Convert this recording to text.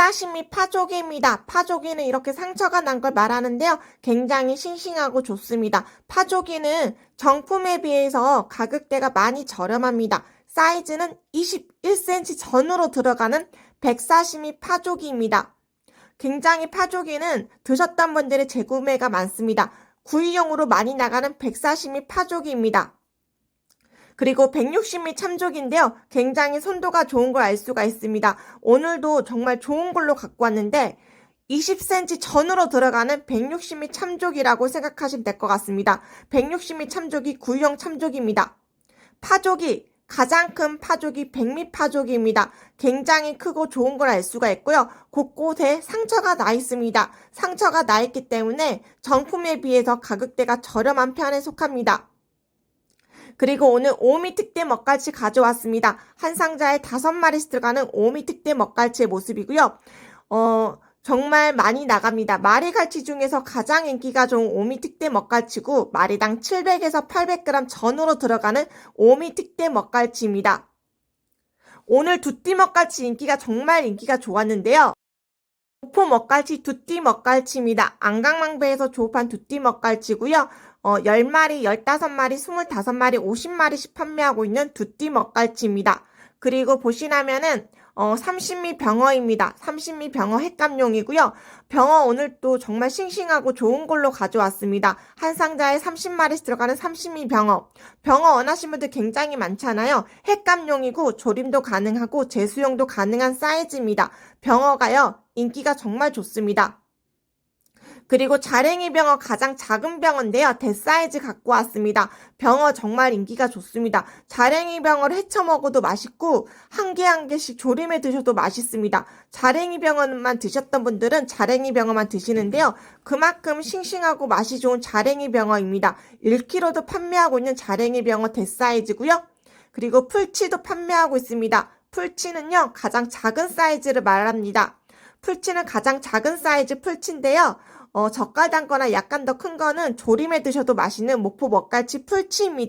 백사시미 파조개입니다. 파조개는 이렇게 상처가 난 걸 말하는데요. 굉장히 싱싱하고 좋습니다. 파조개는 정품에 비해서 가격대가 많이 저렴합니다. 사이즈는 21cm 전후로 들어가는 백사시미 파조개입니다. 굉장히 파조개는 드셨던 분들의 재구매가 많습니다. 구이용으로 많이 나가는 백사시미 파조개입니다. 그리고 160미 참조기인데요. 굉장히 손도가 좋은 걸 알 수가 있습니다. 오늘도 정말 좋은 걸로 갖고 왔는데 20cm 전으로 들어가는 160미 참조기라고 생각하시면 될 것 같습니다. 160미 참조기 구이용 참조기입니다. 파조기 가장 큰 파조기 백미 파조기입니다. 굉장히 크고 좋은 걸 알 수가 있고요. 곳곳에 상처가 나 있습니다. 상처가 나 있기 때문에 정품에 비해서 가격대가 저렴한 편에 속합니다. 그리고 오늘 오미 특대 먹갈치 가져왔습니다. 한 상자에 다섯 마리씩 들어가는 오미 특대 먹갈치의 모습이고요. 어, 정말 많이 나갑니다. 마리갈치 중에서 가장 인기가 좋은 오미 특대 먹갈치고 마리당 700에서 800g 전후로 들어가는 오미 특대 먹갈치입니다. 오늘 두띠 먹갈치 인기가 정말 인기가 좋았는데요. 목포 먹갈치 두띠 먹갈치입니다. 안강망배에서 조업한 두띠 먹갈치고요. 어, 10마리, 15마리, 25마리, 50마리씩 판매하고 있는 두띠 먹갈치입니다. 그리고 보시라면은 어, 30미 병어입니다. 30미 병어 횟감용이고요. 병어 오늘 또 정말 싱싱하고 좋은 걸로 가져왔습니다. 한 상자에 30마리씩 들어가는 30미 병어. 병어 원하시는 분들 굉장히 많잖아요. 횟감용이고 조림도 가능하고 제수용도 가능한 사이즈입니다. 병어가요. 인기가 정말 좋습니다. 그리고 자랭이 병어 가장 작은 병어인데요. 대사이즈 갖고 왔습니다. 병어 정말 인기가 좋습니다. 자랭이 병어를 헤쳐 먹어도 맛있고 한 개한 개씩 조림해 드셔도 맛있습니다. 자랭이 병어만 드셨던 분들은 자랭이 병어만 드시는데요. 그만큼 싱싱하고 맛이 좋은 자랭이 병어입니다. 1kg도 판매하고 있는 자랭이 병어 대사이즈고요. 그리고 풀치도 판매하고 있습니다. 풀치는요. 가장 작은 사이즈를 말합니다. 풀치는 가장 작은 사이즈 풀치인데요. 어, 젓갈 담거나 약간 더 큰 거는 조림해 드셔도 맛있는 목포 먹갈치 풀치입니다.